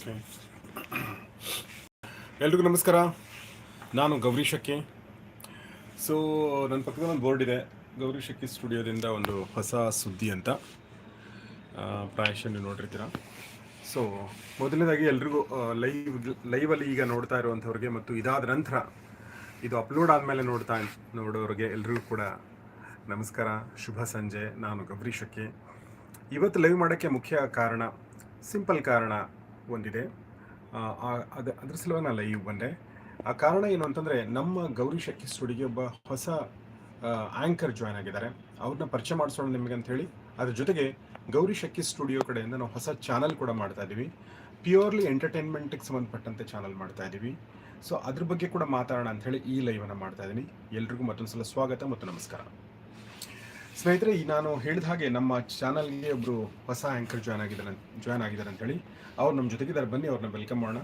Okay ಎಲ್ರಿಗೂ ನಮಸ್ಕಾರ. ನಾನು ಗೌರಿ ಶಕ್ಕಿ ಸೊ ನನ್ನ ಪಕ್ಕದಲ್ಲಿ ಒಂದು ಬೋರ್ಡ್ ಇದೆ. ಗೌರಿ ಶಕ್ಕಿ ಸ್ಟುಡಿಯೋದಿಂದ ಒಂದು ಹೊಸ ಸುದ್ದಿ ಅಂತ. ಪ್ರಾಯಶಃ ನೀವು ನೋಡಿರ್ತೀರ. ಸೊ ಮೊದಲನೇದಾಗಿ ಎಲ್ರಿಗೂ ಲೈವ್ ಲೈವಲ್ಲಿ ಈಗ ನೋಡ್ತಾ ಇರುವಂಥವ್ರಿಗೆ ಮತ್ತು ಇದಾದ ನಂತರ ಇದು ಅಪ್ಲೋಡ್ ಆದಮೇಲೆ ನೋಡ್ತಾ, ನೋಡೋರಿಗೆ ಎಲ್ರಿಗೂ ಕೂಡ ನಮಸ್ಕಾರ. ಶುಭ ಸಂಜೆ. ನಾನು ಗೌರಿ ಇವತ್ತು ಲೈವ್ ಮಾಡೋಕ್ಕೆ ಮುಖ್ಯ ಕಾರಣ ಸಿಂಪಲ್ ಕಾರಣ ಒಂದಿದೆ. ಅದು, ಅದ್ರ ಸಲುವಾಗಿ ನಾನು ಲೈವ್ ಬಂದೆ ಆ, ಕಾರಣ ಏನು ಅಂತಂದರೆ ನಮ್ಮ ಗೌರಿ ಶಕ್ಕಿ ಸ್ಟುಡಿಯೋಗೆ ಒಬ್ಬ ಹೊಸ ಆ್ಯಂಕರ್ ಜಾಯ್ನ್ ಆಗಿದ್ದಾರೆ. ಅವ್ರನ್ನ ಪರಿಚಯ ಮಾಡಿಸೋಣ ನಿಮಗೆ ಅಂತ ಹೇಳಿ. ಅದ್ರ ಜೊತೆಗೆ ಗೌರಿ ಶಕ್ಕಿ ಸ್ಟುಡಿಯೋ ಕಡೆಯಿಂದ ನಾವು ಹೊಸ ಚಾನಲ್ ಕೂಡ ಮಾಡ್ತಾ ಇದ್ದೀವಿ. ಪ್ಯೂರ್ಲಿ ಎಂಟರ್ಟೈನ್ಮೆಂಟಿಗೆ ಸಂಬಂಧಪಟ್ಟಂತೆ ಚಾನಲ್ ಮಾಡ್ತಾ ಇದ್ದೀವಿ. ಸೊ ಅದ್ರ ಬಗ್ಗೆ ಕೂಡ ಮಾತಾಡೋಣ ಅಂತ ಹೇಳಿ ಈ ಲೈವನ್ನು ಮಾಡ್ತಾ ಇದ್ದೀನಿ. ಎಲ್ರಿಗೂ ಮತ್ತೊಂದು ಸಲ ಸ್ವಾಗತ ಮತ್ತು ನಮಸ್ಕಾರ. ಸ್ನೇಹಿತರೆ ಈ ನಾನು ಹೇಳಿದ ಹಾಗೆ ನಮ್ಮ ಚಾನಲ್ಗೆ ಒಬ್ಬರು ಹೊಸ ಆ್ಯಂಕರ್ ಜಾಯ್ನ್ ಆಗಿದ್ದಾರೆ ಜಾಯ್ನ್ ಆಗಿದ್ದಾರೆ ಅಂತೇಳಿ. ಅವ್ರು ನಮ್ಮ ಜೊತೆಗಿದ್ದಾರೆ. ಬನ್ನಿ ಅವ್ರನ್ನ ವೆಲ್ಕಮ್ ಮಾಡೋಣ.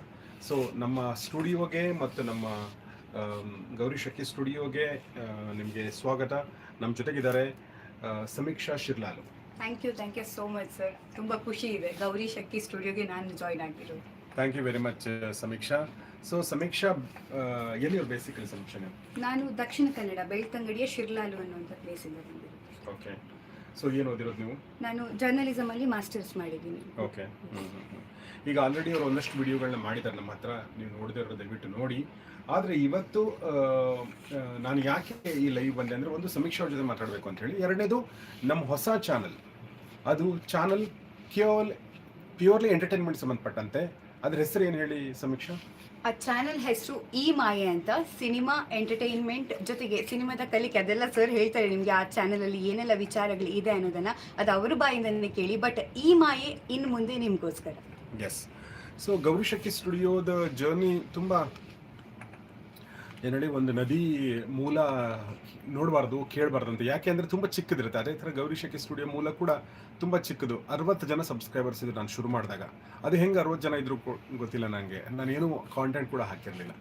ಸೊ ನಮ್ಮ ಸ್ಟುಡಿಯೋಗೆ ಮತ್ತು ನಮ್ಮ ಗೌರಿ ಶಕ್ತಿ ಸ್ಟುಡಿಯೋಗೆ ನಿಮಗೆ ಸ್ವಾಗತ. ನಮ್ಮ ಜೊತೆಗಿದ್ದಾರೆ Sameeksha Shirlal. Thank you thank you so much sir ತುಂಬ ಖುಷಿ ಇದೆ. ಗೌರಿ ಶಕ್ತಿ ಸ್ಟುಡಿಯೋಗೆ ನಾನು ಜಾಯ್ನ್ ಆಗಿರೋದು. Thank you very much Sameeksha. So Sameeksha ಎಲ್ಲಿ ಎಲ್ಲಿಯವ್ರು ಬೇಸಿಕಲಿ ಸಮೀಕ್ಷಾ ನಾನು ದಕ್ಷಿಣ ಕನ್ನಡ ಬೆಳ್ತಂಗಡಿಯ ಶಿರ್ಲಾಲು ಅನ್ನುವಂಥ ಪ್ಲೇಸ್ ಬಂದಿರೋದು ಓಕೆ ಸೊ ಏನು ಓದಿರೋದು ನೀವು? ನಾನು ಜರ್ನಲಿಸಮ್ ಅಲ್ಲಿ ಮಾಸ್ಟರ್ಸ್ ಮಾಡಿದ್ದೀನಿ. ಓಕೆ ಈಗ ಆಲ್ರೆಡಿ ಅವರು ಒಂದಷ್ಟು ವಿಡಿಯೋಗಳನ್ನ ಮಾಡಿದ್ದಾರೆ ನಮ್ಮ ಹತ್ರ. ನೀವು ನೋಡದೇ ಇರೋ ದಯವಿಟ್ಟು ನೋಡಿ. ಆದರೆ ಇವತ್ತು ನಾನು ಯಾಕೆ ಈ ಲೈವ್ ಬಂದೆ ಅಂದರೆ ಒಂದು ಸಮೀಕ್ಷೆಯ ಅವ್ರ ಜೊತೆ ಮಾತಾಡಬೇಕು ಅಂತ ಹೇಳಿ. ಎರಡನೇದು ನಮ್ಮ ಹೊಸ ಚಾನಲ್ ಅದು ಚಾನಲ್ ಕೇವಲ ಪ್ಯೂರ್ಲಿ ಎಂಟರ್ಟೈನ್ಮೆಂಟ್ ಸಂಬಂಧಪಟ್ಟಂತೆ. ಅದ್ರ ಹೆಸರು ಏನು ಹೇಳಿ ಸಮೀಕ್ಷಾ? ಆ ಚಾನೆಲ್ ಹೆಸರು ಈ ಮಾಯೆ ಅಂತ. ಸಿನಿಮಾ, ಎಂಟರ್ಟೈನ್ಮೆಂಟ್ ಜೊತೆಗೆ ಸಿನಿಮಾದ ಕಲಿಕೆ, ಅದೆಲ್ಲ ಸರ್ ಹೇಳ್ತಾರೆ ನಿಮಗೆ ಆ ಚಾನಲಲ್ಲಿ ಏನೆಲ್ಲ ವಿಚಾರಗಳು ಇದೆ ಅನ್ನೋದನ್ನು. ಅದು ಅವ್ರ ಬಾಯಿಂದನೇ ಕೇಳಿ, ಬಟ್ ಈ ಮಾಯೆ ಇನ್ನು ಮುಂದೆ ನಿಮಗೋಸ್ಕರ. ಎಸ್ ಸೊ ಗೌರಿ ಸ್ಟುಡಿಯೋದ ಜರ್ನಿ ತುಂಬ ಏನೇಳಿ ಒಂದು ನದಿ ಮೂಲ ನೋಡಬಾರ್ದು ಕೇಳಬಾರ್ದು ಅಂತ ಯಾಕೆ ಅಂದರೆ ತುಂಬ ಚಿಕ್ಕದಿರುತ್ತೆ. ಅದೇ ಥರ ಗೌರಿ ಸ್ಟುಡಿಯೋ ಮೂಲ ಕೂಡ ತುಂಬ ಚಿಕ್ಕದು. ಅರವತ್ತು ಜನ ಸಬ್ಸ್ಕ್ರೈಬರ್ಸ್ ಇದ್ರು ನಾನು ಶುರು ಮಾಡಿದಾಗ. ಅದು ಹೆಂಗೆ ಅರವತ್ತು ಜನ ಇದ್ರು ಗೊತ್ತಿಲ್ಲ ನನಗೆ ನಾನೇನು ಕಾಂಟೆಂಟ್ ಕೂಡ ಹಾಕಿರಲಿಲ್ಲ.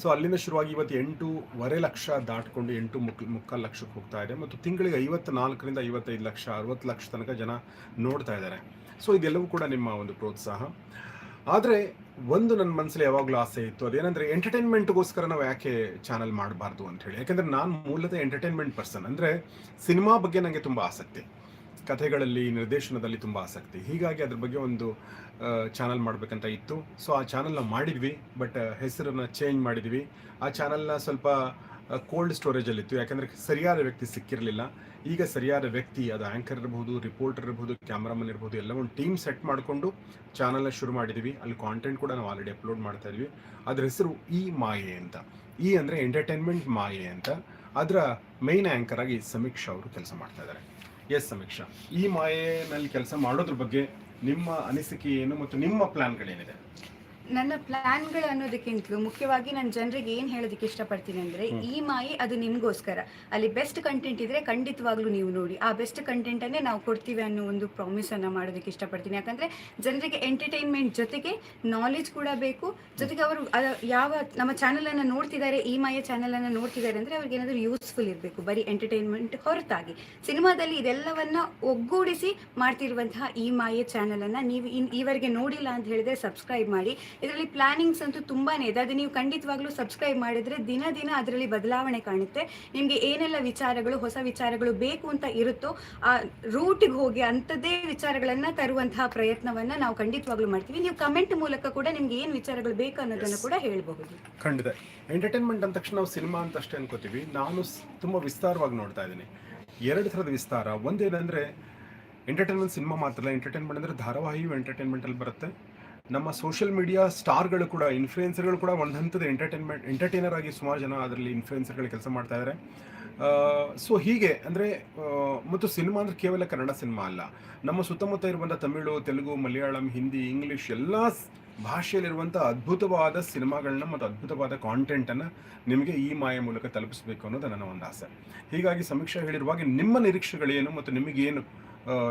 ಸೊ ಅಲ್ಲಿಂದ ಶುರುವಾಗಿ ಇವತ್ತು ಎಂಟೂವರೆ ಲಕ್ಷ ದಾಟ್ಕೊಂಡು ಎಂಟು ಮುಕ್ ಮುಕ್ಕಾಲು ಲಕ್ಷಕ್ಕೆ ಹೋಗ್ತಾ ಇದೆ. ಮತ್ತು ತಿಂಗಳಿಗೆ ಐವತ್ತು ನಾಲ್ಕರಿಂದ ಐವತ್ತೈದು ಲಕ್ಷ, ಅರವತ್ತು ಲಕ್ಷ ತನಕ ಜನ ನೋಡ್ತಾ ಇದ್ದಾರೆ. ಸೊ ಇದೆಲ್ಲವೂ ಕೂಡ ನಿಮ್ಮ ಒಂದು ಪ್ರೋತ್ಸಾಹ. ಆದರೆ ಒಂದು ನನ್ನ ಮನಸ್ಸಲ್ಲಿ ಯಾವಾಗಲೂ ಆಸೆ ಇತ್ತು. ಅದೇನಂದ್ರೆ ಎಂಟರ್ಟೈನ್ಮೆಂಟ್ಗೋಸ್ಕರ ನಾವು ಯಾಕೆ ಚಾನಲ್ ಮಾಡಬಾರ್ದು ಅಂತ ಹೇಳಿ. ಯಾಕಂದ್ರೆ ನಾನು ಮೂಲತಃ ಎಂಟರ್ಟೈನ್ಮೆಂಟ್ ಪರ್ಸನ್. ಅಂದರೆ ಸಿನಿಮಾ ಬಗ್ಗೆ ನನಗೆ ತುಂಬ ಆಸಕ್ತಿ. ಕಥೆಗಳಲ್ಲಿ, ನಿರ್ದೇಶನದಲ್ಲಿ ತುಂಬ ಆಸಕ್ತಿ. ಹೀಗಾಗಿ ಅದ್ರ ಬಗ್ಗೆ ಒಂದು ಚಾನಲ್ ಮಾಡಬೇಕಂತ ಇತ್ತು. ಸೊ, ಆ ಚಾನಲ್ನ ಮಾಡಿದ್ವಿ. ಬಟ್ ಹೆಸರನ್ನು ಚೇಂಜ್ ಮಾಡಿದ್ವಿ. ಆ ಚಾನಲ್ನ ಸ್ವಲ್ಪ ಕೋಲ್ಡ್ ಸ್ಟೋರೇಜಲ್ಲಿತ್ತು ಯಾಕಂದರೆ ಸರಿಯಾದ ವ್ಯಕ್ತಿ ಸಿಕ್ಕಿರಲಿಲ್ಲ. ಈಗ ಸರಿಯಾದ ವ್ಯಕ್ತಿ, ಅದು ಆ್ಯಂಕರ್ ಇರಬಹುದು ರಿಪೋರ್ಟರ್ ಇರಬಹುದು ಕ್ಯಾಮ್ರಾಮನ್ ಇರಬಹುದು ಎಲ್ಲ ಒಂದು ಟೀಮ್ ಸೆಟ್ ಮಾಡಿಕೊಂಡು ಚಾನಲ್ನ ಶುರು ಮಾಡಿದ್ದೀವಿ ಅಲ್ಲಿ ಕಾಂಟೆಂಟ್ ಕೂಡ ನಾವು ಆಲ್ರೆಡಿ ಅಪ್ಲೋಡ್ ಮಾಡ್ತಾ ಇದ್ವಿ. ಅದ್ರ ಹೆಸರು ಈ ಮಾಯೆ ಅಂತ. ಈ ಅಂದರೆ ಎಂಟರ್ಟೈನ್ಮೆಂಟ್ ಮಾಯೆ ಅಂತ. ಅದರ ಮೈನ್ ಆ್ಯಂಕರ್ ಆಗಿ ಸಮೀಕ್ಷಾ ಅವರು ಕೆಲಸ ಮಾಡ್ತಾ ಇದ್ದಾರೆ. ಎಸ್ ಸಮೀಕ್ಷಾ. ಈ ಮಾಯೆನಲ್ಲಿ ಕೆಲಸ ಮಾಡೋದ್ರ ಬಗ್ಗೆ ನಿಮ್ಮ ಅನಿಸಿಕೆ ಏನು ಮತ್ತು ನಿಮ್ಮ ಪ್ಲಾನ್ಗಳೇನಿದೆ ನನ್ನ ಪ್ಲಾನ್ಗಳು ಅನ್ನೋದಕ್ಕಿಂತಲೂ ಮುಖ್ಯವಾಗಿ ನಾನು ಜನರಿಗೆ ಏನು ಹೇಳೋದಕ್ಕೆ ಇಷ್ಟಪಡ್ತೀನಿ ಅಂದರೆ ಈ ಮಾಯಿ ಅದು ನಿಮಗೋಸ್ಕರ. ಅಲ್ಲಿ ಬೆಸ್ಟ್ ಕಂಟೆಂಟ್ ಇದ್ರೆ ಖಂಡಿತವಾಗ್ಲೂ ನೀವು ನೋಡಿ. ಆ ಬೆಸ್ಟ್ ಕಂಟೆಂಟನ್ನೇ ನಾವು ಕೊಡ್ತೀವಿ ಅನ್ನೋ ಒಂದು ಪ್ರಾಮಿಸನ್ನು ಮಾಡೋದಕ್ಕೆ ಇಷ್ಟಪಡ್ತೀನಿ. ಯಾಕಂದರೆ ಜನರಿಗೆ ಎಂಟರ್ಟೈನ್ಮೆಂಟ್ ಜೊತೆಗೆ ನಾಲೆಜ್ ಕೂಡ ಬೇಕು. ಜೊತೆಗೆ ಅವರು ಯಾವ ನಮ್ಮ ಚಾನಲನ್ನು ನೋಡ್ತಿದ್ದಾರೆ ಈ ಮಾಯ ಚಾನಲನ್ನು ನೋಡ್ತಿದ್ದಾರೆ ಅಂದರೆ ಅವ್ರಿಗೆ ಏನಾದರೂ ಯೂಸ್ಫುಲ್ ಇರಬೇಕು ಬರೀ ಎಂಟರ್ಟೈನ್ಮೆಂಟ್ ಹೊರತಾಗಿ. ಸಿನಿಮಾದಲ್ಲಿ ಇದೆಲ್ಲವನ್ನ ಒಗ್ಗೂಡಿಸಿ ಮಾಡ್ತಿರುವಂತಹ ಈ ಮಾಯ ಚಾನಲನ್ನು ನೀವು ಇನ್ ಈವರೆಗೆ ನೋಡಿಲ್ಲ ಅಂತ ಹೇಳಿದ್ರೆ ಸಬ್ಸ್ಕ್ರೈಬ್ ಮಾಡಿ. ಇದರಲ್ಲಿ ಪ್ಲಾನಿಂಗ್ಸ್ ಅಂತೂ ತುಂಬಾನೇ ಇದೆ. ಅದು ನೀವು ಖಂಡಿತವಾಗ್ಲೂ ಸಬ್ಸ್ಕ್ರೈಬ್ ಮಾಡಿದ್ರೆ ದಿನ ದಿನ ಅದರಲ್ಲಿ ಬದಲಾವಣೆ ಕಾಣುತ್ತೆ. ನಿಮಗೆ ಏನೆಲ್ಲ ವಿಚಾರಗಳು ಹೊಸ ವಿಚಾರಗಳು ಬೇಕು ಅಂತ ಇರುತ್ತೋ ಆ ರೂಟಿಗೆ ಹೋಗಿ ಅಂಥದ್ದೇ ವಿಚಾರಗಳನ್ನ ತರುವಂತಹ ಪ್ರಯತ್ನವನ್ನ ನಾವು ಖಂಡಿತವಾಗ್ಲೂ ಮಾಡ್ತೀವಿ. ನೀವು ಕಮೆಂಟ್ ಮೂಲಕ ಕೂಡ ನಿಮ್ಗೆ ಏನು ವಿಚಾರಗಳು ಬೇಕು ಅನ್ನೋದನ್ನು ಕೂಡ ಹೇಳಬಹುದು. ಖಂಡಿತ. ಎಂಟರ್ಟೈನ್ಮೆಂಟ್ ಅಂದ ತಕ್ಷಣ ನಾವು ಸಿನಿಮಾ ಅಂತ ಅಷ್ಟೇ ಅನ್ಕೋತೀವಿ. ನಾನು ತುಂಬಾ ತುಂಬ ವಿಸ್ತಾರವಾಗಿ ನೋಡ್ತಾ ಇದ್ದೀನಿ. ಎರಡು ಥರದ ವಿಸ್ತಾರ. ಒಂದೇನಂದರೆ ಎಂಟರ್ಟೈನ್ಮೆಂಟ್ ಸಿನಿಮಾ ಮಾತ್ರ ಅಲ್ಲ ಎಂಟರ್ಟೈನ್ಮೆಂಟ್ ಅಂದರೆ ಧಾರಾವಾಹಿಯು ಎಂಟರ್ಟೈನ್ಮೆಂಟಲ್ಲಿ ಬರುತ್ತೆ. ನಮ್ಮ ಸೋಷಿಯಲ್ ಮೀಡಿಯಾ ಸ್ಟಾರ್ಗಳು ಕೂಡ ಇನ್ಫ್ಲೂಯೆನ್ಸರ್ಗಳು ಕೂಡ ಒಂದು ಹಂತದ ಎಂಟರ್ಟೈನ್ಮೆಂಟ್ ಎಂಟರ್ಟೈನರ್ ಆಗಿ ಸುಮಾರು ಜನ ಅದರಲ್ಲಿ ಇನ್ಫ್ಲೂಯೆನ್ಸರ್ಗಳು ಕೆಲಸ ಮಾಡ್ತಾ ಇದ್ದಾರೆ ಸೊ ಹೀಗೆ ಅಂದರೆ ಮತ್ತು ಸಿನಿಮಾ ಅಂದರೆ ಕೇವಲ ಕನ್ನಡ ಸಿನಿಮಾ ಅಲ್ಲ. ನಮ್ಮ ಸುತ್ತಮುತ್ತ ಇರುವಂಥ ತಮಿಳು, ತೆಲುಗು, ಮಲಯಾಳಂ, ಹಿಂದಿ, ಇಂಗ್ಲೀಷ್ ಎಲ್ಲ ಭಾಷೆಯಲ್ಲಿರುವಂಥ ಅದ್ಭುತವಾದ ಸಿನಿಮಾಗಳನ್ನ ಮತ್ತು ಅದ್ಭುತವಾದ ಕಾಂಟೆಂಟನ್ನು ನಿಮಗೆ ಈ ಮಾಯ ಮೂಲಕ ತಲುಪಿಸಬೇಕು ಅನ್ನೋದು ನನ್ನ ಒಂದು ಆಸೆ. ಹೀಗಾಗಿ ಸಮೀಕ್ಷೆ ಹೇಳಿರುವಾಗ ನಿಮ್ಮ ನಿರೀಕ್ಷೆಗಳೇನು ಮತ್ತು ನಿಮಗೇನು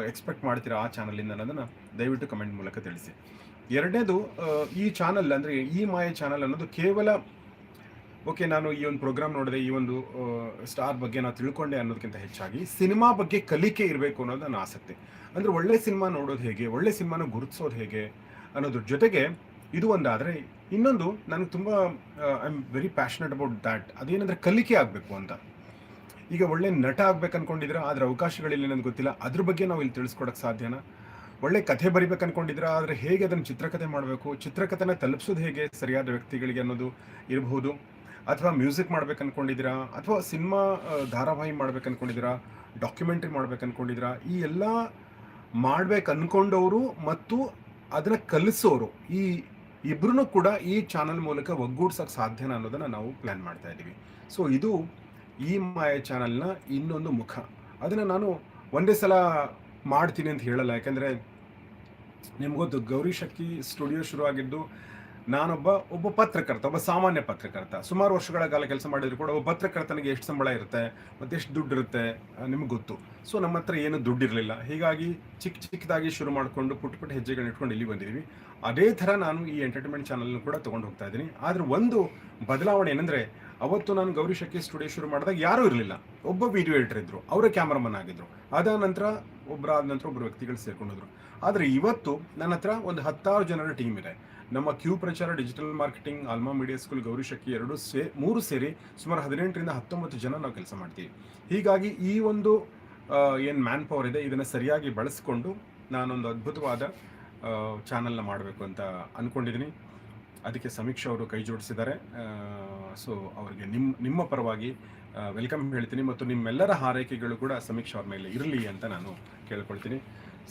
ಎಕ್ಸ್ಪೆಕ್ಟ್ ಮಾಡ್ತೀರಾ ಆ ಚಾನಲಿಂದ ಅನ್ನೋದನ್ನು ದಯವಿಟ್ಟು ಕಮೆಂಟ್ ಮೂಲಕ ತಿಳಿಸಿ. ಎರಡನೇದು ಈ ಚಾನಲ್ ಅಂದರೆ ಈ ಮಾಯ ಚಾನಲ್ ಅನ್ನೋದು ಕೇವಲ, ಓಕೆ, ನಾನು ಈ ಒಂದು ಪ್ರೋಗ್ರಾಮ್ ನೋಡಿದೆ, ಈ ಒಂದು ಸ್ಟಾರ್ ಬಗ್ಗೆ ನಾನು ತಿಳ್ಕೊಂಡೆ ಅನ್ನೋದಕ್ಕಿಂತ ಹೆಚ್ಚಾಗಿ ಸಿನಿಮಾ ಬಗ್ಗೆ ಕಲಿಕೆ ಇರಬೇಕು ಅನ್ನೋದು ನನ್ನ ಆಸಕ್ತಿ. ಅಂದರೆ ಒಳ್ಳೆ ಸಿನಿಮಾ ನೋಡೋದು ಹೇಗೆ, ಒಳ್ಳೆ ಸಿನಿಮಾನ ಗುರುತಿಸೋದು ಹೇಗೆ ಅನ್ನೋದ್ರ ಜೊತೆಗೆ ಇದು ಒಂದಾದರೆ, ಇನ್ನೊಂದು ನನಗೆ ತುಂಬ I am very passionate about that ಅದೇನಂದರೆ ಕಲಿಕೆ ಆಗಬೇಕು ಅಂತ. ಈಗ ಒಳ್ಳೆ ನಟ ಆಗ್ಬೇಕು ಅನ್ಕೊಂಡಿದ್ರೆ ಆದ್ರೆ ಅವಕಾಶಗಳಿಲ್ಲ ನನಗೆ ಗೊತ್ತಿಲ್ಲ, ಅದ್ರ ಬಗ್ಗೆ ನಾವು ಇಲ್ಲಿ ತಿಳಿಸ್ಕೊಡಕ್ಕೆ ಸಾಧ್ಯನಾ? ಒಳ್ಳೆ ಕಥೆ ಬರಿಬೇಕು ಅನ್ಕೊಂಡಿದ್ರೆ ಆದರೆ ಹೇಗೆ ಅದನ್ನು ಚಿತ್ರಕಥೆ ಮಾಡಬೇಕು? ಚಿತ್ರಕಥೆನ ತಲುಪಿಸೋದು ಹೇಗೆ ಸರಿಯಾದ ವ್ಯಕ್ತಿಗಳಿಗೆ ಅನ್ನೋದು ಇರಬಹುದು? ಅಥವಾ ಮ್ಯೂಸಿಕ್ ಮಾಡ್ಬೇಕು ಅನ್ಕೊಂಡಿದ್ದೀರಾ? ಅಥವಾ ಸಿನಿಮಾ ಧಾರಾವಾಹಿ ಮಾಡ್ಬೇಕು ಅನ್ಕೊಂಡಿದ್ದೀರಾ? ಡಾಕ್ಯುಮೆಂಟ್ರಿ ಮಾಡ್ಬೇಕು ಅನ್ಕೊಂಡಿದ್ದೀರಾ? ಈ ಎಲ್ಲ ಮಾಡ್ಬೇಕು ಅನ್ಕೊಂಡವರು ಮತ್ತು ಅದನ್ನ ಕಲಿಸೋರು ಈ ಇಬ್ರು ಕೂಡ ಈ ಚಾನಲ್ ಮೂಲಕ ಒಗ್ಗೂಡ್ಸಕ್ಕೆ ಸಾಧ್ಯನ ಅನ್ನೋದನ್ನ ನಾವು ಪ್ಲಾನ್ ಮಾಡ್ತಾ ಇದ್ದೀವಿ. ಸೊ ಇದು ಈ ಮಾಯ ಚಾನಲ್ನ ಇನ್ನೊಂದು ಮುಖ. ಅದನ್ನು ನಾನು ಒಂದೇ ಸಲ ಮಾಡ್ತೀನಿ ಅಂತ ಹೇಳಲ್ಲ. ಯಾಕೆಂದರೆ ನಿಮ್ಗೊತ್ತು ಗೌರಿ ಶಕ್ತಿ ಸ್ಟುಡಿಯೋ ಶುರುವಾಗಿದ್ದು ನಾನೊಬ್ಬ, ಒಬ್ಬ ಪತ್ರಕರ್ತ, ಒಬ್ಬ ಸಾಮಾನ್ಯ ಪತ್ರಕರ್ತ. ಸುಮಾರು ವರ್ಷಗಳ ಕಾಲ ಕೆಲಸ ಮಾಡಿದ್ರು ಕೂಡ ಒಬ್ಬ ಪತ್ರಕರ್ತನಿಗೆ ಎಷ್ಟು ಸಂಬಳ ಇರುತ್ತೆ, ಮತ್ತೆ ಎಷ್ಟು ದುಡ್ಡು ಇರುತ್ತೆ ನಿಮ್ಗೆ ಗೊತ್ತು. ಸೊ ನಮ್ಮ ಹತ್ರ ಏನು ದುಡ್ಡು ಇರಲಿಲ್ಲ. ಹೀಗಾಗಿ ಚಿಕ್ಕ ಚಿಕ್ಕದಾಗಿ ಶುರು ಮಾಡಿಕೊಂಡು ಪುಟ್ಟ ಪುಟ್ಟ ಹೆಜ್ಜೆಗಳನ್ನ ಇಟ್ಕೊಂಡು ಇಲ್ಲಿ ಬಂದಿದ್ದೀವಿ ಅದೇ ಥರ ನಾನು ಈ ಎಂಟರ್ಟೈನ್ಮೆಂಟ್ ಚಾನಲ್ನ ಕೂಡ ತೊಗೊಂಡು ಹೋಗ್ತಾ ಇದ್ದೀನಿ. ಆದರೆ ಒಂದು ಬದಲಾವಣೆ ಏನಂದರೆ ಅವತ್ತು ನಾನು ಗೌರಿ ಶಕ್ಕಿ ಸ್ಟುಡಿಯೋ ಶುರು ಮಾಡಿದಾಗ ಯಾರೂ ಇರಲಿಲ್ಲ. ಒಬ್ಬ ವಿಡಿಯೋ ಎಡಿಟರ್ ಇದ್ರು, ಅವರೇ ಕ್ಯಾಮ್ರಾಮನ್ ಆಗಿದ್ರು. ಅದಾದ ನಂತರ ಒಬ್ಬರಾದ ನಂತರ ಒಬ್ಬರು ವ್ಯಕ್ತಿಗಳು ಸೇರ್ಕೊಂಡಿದ್ರು. ಆದರೆ ಇವತ್ತು ನನ್ನ ಹತ್ರ ಒಂದು ಹತ್ತಾರು ಜನರ ಟೀಮ್ ಇದೆ. ನಮ್ಮ ಕ್ಯೂ ಪ್ರಚಾರ digital marketing Alma media school Gowri Shakti ಎರಡು ಸೇ, ಮೂರು ಸೇರಿ ಸುಮಾರು ಹದಿನೆಂಟರಿಂದ ಹತ್ತೊಂಬತ್ತು ಜನ ನಾವು ಕೆಲಸ ಮಾಡ್ತೀವಿ. ಹೀಗಾಗಿ ಈ ಒಂದು ಏನು ಮ್ಯಾನ್ ಪವರ್ ಇದೆ, ಇದನ್ನು ಸರಿಯಾಗಿ ಬಳಸಿಕೊಂಡು ನಾನೊಂದು ಅದ್ಭುತವಾದ ಚಾನಲ್ನ ಮಾಡಬೇಕು ಅಂತ ಅಂದ್ಕೊಂಡಿದ್ದೀನಿ ಅದಕ್ಕೆ ಸಮೀಕ್ಷೆ ಅವರು ಕೈ ಜೋಡಿಸಿದ್ದಾರೆ. ಸೊ ಅವರಿಗೆ ನಿಮ್ಮ ನಿಮ್ಮ ಪರವಾಗಿ ವೆಲ್ಕಮ್ ಹೇಳ್ತೀನಿ ಮತ್ತು ನಿಮ್ಮೆಲ್ಲರ ಹಾರೈಕೆಗಳು ಕೂಡ ಸಮೀಕ್ಷಾ ಅವ್ರ ಮೇಲೆ ಇರಲಿ ಅಂತ ನಾನು ಕೇಳ್ಕೊಳ್ತೀನಿ.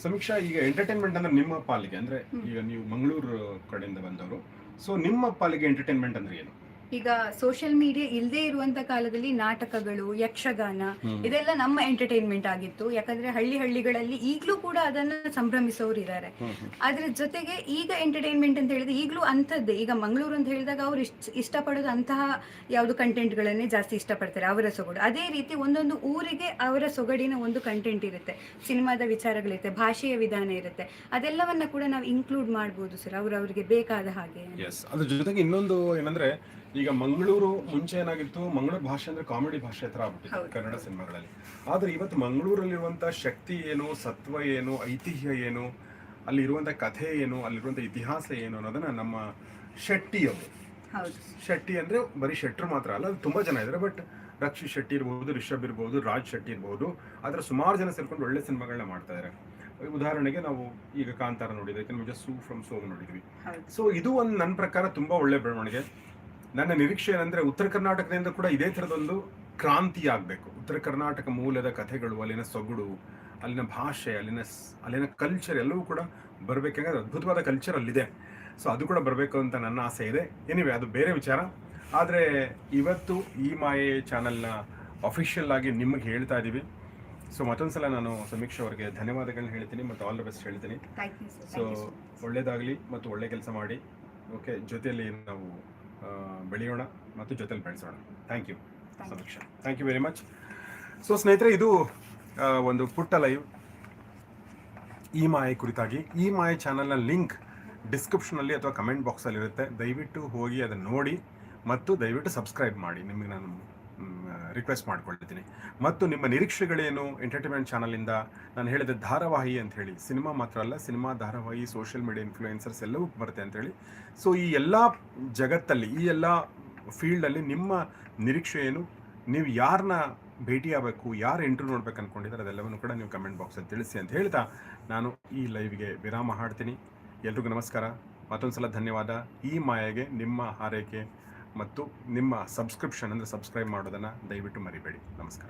ಸಮೀಕ್ಷಾ ಈಗ ಎಂಟರ್ಟೈನ್ಮೆಂಟ್ ಅಂದ್ರೆ ನಿಮ್ಮ ಪಾಲಿಗೆ ಅಂದ್ರೆ ಈಗ ನೀವು ಮಂಗಳೂರು ಕಡೆಯಿಂದ ಬಂದವರು. ಸೊ ನಿಮ್ಮ ಪಾಲಿಗೆ ಎಂಟರ್ಟೈನ್ಮೆಂಟ್ ಅಂದ್ರೆ ಏನು? ಈಗ ಸೋಷಿಯಲ್ ಮೀಡಿಯಾ ಇಲ್ಲದೆ ಇರುವಂತ ಕಾಲದಲ್ಲಿ ನಾಟಕಗಳು ಯಕ್ಷಗಾನ ಇದೆಲ್ಲ ನಮ್ಮ ಎಂಟರ್ಟೈನ್ಮೆಂಟ್ ಆಗಿತ್ತು. ಯಾಕಂದ್ರೆ ಹಳ್ಳಿ ಹಳ್ಳಿಗಳಲ್ಲಿ ಈಗಲೂ ಕೂಡ ಅದನ್ನ ಸಂಭ್ರಮಿಸೋರು ಇದ್ದಾರೆ. ಅದ್ರ ಜೊತೆಗೆ ಈಗ ಎಂಟರ್ಟೈನ್ಮೆಂಟ್ ಅಂತ ಹೇಳಿದ್ರೆ ಈಗಲೂ ಅಂಥದ್ದೇ. ಈಗ ಮಂಗಳೂರು ಅಂತ ಹೇಳಿದಾಗ ಅವ್ರು ಇಷ್ಟ ಇಷ್ಟಪಡೋದು ಅಂತಹ ಯಾವುದು ಕಂಟೆಂಟ್ಗಳನ್ನೇ ಜಾಸ್ತಿ ಇಷ್ಟಪಡ್ತಾರೆ ಅವರ ಸೊಗಡು. ಅದೇ ರೀತಿ ಒಂದೊಂದು ಊರಿಗೆ ಅವರ ಸೊಗಡಿನ ಒಂದು ಕಂಟೆಂಟ್ ಇರುತ್ತೆ. ಸಿನಿಮಾದ ವಿಚಾರಗಳಿರುತ್ತೆ ಭಾಷೆಯ ವಿಧಾನ ಇರುತ್ತೆ. ಅದೆಲ್ಲವನ್ನ ಕೂಡ ನಾವು ಇನ್ಕ್ಲೂಡ್ ಮಾಡ್ಬೋದು ಸರ್ ಅವ್ರು ಅವ್ರಿಗೆ ಬೇಕಾದ ಹಾಗೆ. ಅದ್ರ ಜೊತೆಗೆ ಇನ್ನೊಂದು ಏನಂದ್ರೆ ಈಗ ಮಂಗಳೂರು ಮುಂಚೆ ಏನಾಗಿತ್ತು? ಮಂಗಳೂರು ಭಾಷೆ ಅಂದ್ರೆ ಕಾಮಿಡಿ ಭಾಷೆ ತರ ಆಗ್ಬಿಟ್ಟಿತ್ತು ಕನ್ನಡ ಸಿನಿಮಾಗಳಲ್ಲಿ. ಆದ್ರೆ ಇವತ್ತು ಮಂಗಳೂರಲ್ಲಿರುವಂತ ಶಕ್ತಿ ಏನು ಸತ್ವ ಏನು ಐತಿಹ್ಯ ಏನು ಅಲ್ಲಿರುವಂತ ಕಥೆ ಏನು ಅಲ್ಲಿರುವಂತ ಇತಿಹಾಸ ಏನು ಅನ್ನೋದನ್ನ ನಮ್ಮ ಶೆಟ್ಟಿ ಅವರು. ಶೆಟ್ಟಿ ಅಂದ್ರೆ ಬರೀ ಶೆಟ್ಟರು ಮಾತ್ರ ಅಲ್ಲ ತುಂಬಾ ಜನ ಇದ್ದಾರೆ. ಬಟ್ ರಕ್ಷಿ ಶೆಟ್ಟಿ ಇರ್ಬೋದು ರಿಷಬ್ ಇರ್ಬೋದು ರಾಜ್ ಶೆಟ್ಟಿ ಇರ್ಬೋದು ಆದ್ರೆ ಸುಮಾರು ಜನ ಸೇರ್ಕೊಂಡು ಒಳ್ಳೆ ಸಿನಿಮಾಗಳನ್ನ ಮಾಡ್ತಾ ಇದ್ದಾರೆ. ಉದಾಹರಣೆಗೆ ನಾವು ಈಗ ಕಾಂತಾರ ನೋಡಿದ್ವಿ ಸೂ ಫ್ರಮ್ ಸೋಮ್ ನೋಡಿದ್ವಿ. ಸೊ ಇದು ಒಂದು ನನ್ನ ಪ್ರಕಾರ ತುಂಬಾ ಒಳ್ಳೆ ಬೆಳವಣಿಗೆ. ನನ್ನ ನಿರೀಕ್ಷೆ ಏನಂದ್ರೆ ಉತ್ತರ ಕರ್ನಾಟಕದಿಂದ ಕೂಡ ಇದೇ ಥರದೊಂದು ಕ್ರಾಂತಿ ಆಗಬೇಕು. ಉತ್ತರ ಕರ್ನಾಟಕ ಮೂಲದ ಕಥೆಗಳು ಅಲ್ಲಿನ ಸೊಗಡು ಅಲ್ಲಿನ ಭಾಷೆ ಅಲ್ಲಿನ ಅಲ್ಲಿನ ಕಲ್ಚರ್ ಎಲ್ಲವೂ ಕೂಡ ಬರಬೇಕಂದ್ರೆ ಅದ್ಭುತವಾದ ಕಲ್ಚರ್ ಅಲ್ಲಿದೆ. ಸೊ ಅದು ಕೂಡ ಬರಬೇಕು ಅಂತ ನನ್ನ ಆಸೆ ಇದೆ. ಎನಿವೆ ಅದು ಬೇರೆ ವಿಚಾರ. ಆದರೆ ಇವತ್ತು ಈ ಮಾಯೆ ಚಾನಲ್ನ ಅಫಿಷಿಯಲ್ ಆಗಿ ನಿಮಗೆ ಹೇಳ್ತಾ ಇದ್ದೀವಿ ಸೊ ಮತ್ತೊಂದ್ಸಲ ನಾನು ಸಮೀಕ್ಷೆ ಅವರಿಗೆ ಧನ್ಯವಾದಗಳನ್ನ ಹೇಳ್ತೀನಿ ಮತ್ತು ಆಲ್ ದ ಬೆಸ್ಟ್ ಹೇಳ್ತೀನಿ. ಸೊ ಒಳ್ಳೇದಾಗಲಿ ಮತ್ತು ಒಳ್ಳೆ ಕೆಲಸ ಮಾಡಿ. ಓಕೆ ಜೊತೆಯಲ್ಲಿ ನಾವು ಬೆಳೆಯೋಣ ಮತ್ತು ಜೊತೆಲಿ ಬೆಳೆಸೋಣ. Thank you. Sameeksha thank you very much so ಸ್ನೇಹಿತರೆ ಇದು ಒಂದು ಪುಟ್ಟ ಲೈವ್ ಈ ಮಾಯೆ ಕುರಿತಾಗಿ. ಈ ಮಾಯೆ ಚಾನಲ್ನ ಲಿಂಕ್ ಡಿಸ್ಕ್ರಿಪ್ಷನಲ್ಲಿ ಅಥವಾ ಕಮೆಂಟ್ ಬಾಕ್ಸಲ್ಲಿರುತ್ತೆ ದಯವಿಟ್ಟು ಹೋಗಿ ಅದನ್ನು ನೋಡಿ ಮತ್ತು ದಯವಿಟ್ಟು ಸಬ್ಸ್ಕ್ರೈಬ್ ಮಾಡಿ. ನಿಮಗೆ ನಾನು ರಿಕ್ವೆಸ್ಟ್ ಮಾಡ್ಕೊಳ್ತೀನಿ. ಮತ್ತು ನಿಮ್ಮ ನಿರೀಕ್ಷೆಗಳೇನು ಎಂಟರ್ಟೈನ್ಮೆಂಟ್ ಚಾನಲಿಂದ ನಾನು ಹೇಳಿದ ಧಾರಾವಾಹಿ ಅಂತ ಹೇಳಿ. ಸಿನಿಮಾ ಮಾತ್ರ ಅಲ್ಲ, ಸಿನಿಮಾ, ಧಾರಾವಾಹಿ ಸೋಷಿಯಲ್ ಮೀಡಿಯಾ ಇನ್ಫ್ಲೂಯೆನ್ಸರ್ಸ್ ಎಲ್ಲವೂ ಬರುತ್ತೆ ಅಂತೇಳಿ ಸೊ ಈ ಎಲ್ಲ ಜಗತ್ತಲ್ಲಿ, ಈ ಎಲ್ಲ ಫೀಲ್ಡಲ್ಲಿ ನಿಮ್ಮ ನಿರೀಕ್ಷೆ ಏನು? ನೀವು ಯಾರನ್ನ ಭೇಟಿಯಾಗಬೇಕು ಯಾರು ಇಂಟರ್ವ್ಯೂ ನೋಡ್ಬೇಕು ಅನ್ಕೊಂಡಿದ್ದಾರೆ, ಅದೆಲ್ಲವನ್ನು ಕೂಡ ನೀವು ಕಮೆಂಟ್ ಬಾಕ್ಸಲ್ಲಿ ತಿಳಿಸಿ ಅಂತ ಹೇಳ್ತಾ ನಾನು ಈ ಲೈವ್ಗೆ ವಿರಾಮ ಹಾಡ್ತೀನಿ. ಎಲ್ರಿಗೂ ನಮಸ್ಕಾರ. ಮತ್ತೊಂದು ಸಲ ಧನ್ಯವಾದ. ಈ ಮಾಯೆಗೆ, ನಿಮ್ಮ ಹಾರೈಕೆ. ಮತ್ತು ನಿಮ್ಮ ಸಬ್ಸ್ಕ್ರಿಪ್ಷನ್ ಅಂದರೆ ಸಬ್ಸ್ಕ್ರೈಬ್ ಮಾಡೋದನ್ನು ದಯವಿಟ್ಟು ಮರಿಬೇಡಿ. ನಮಸ್ಕಾರ.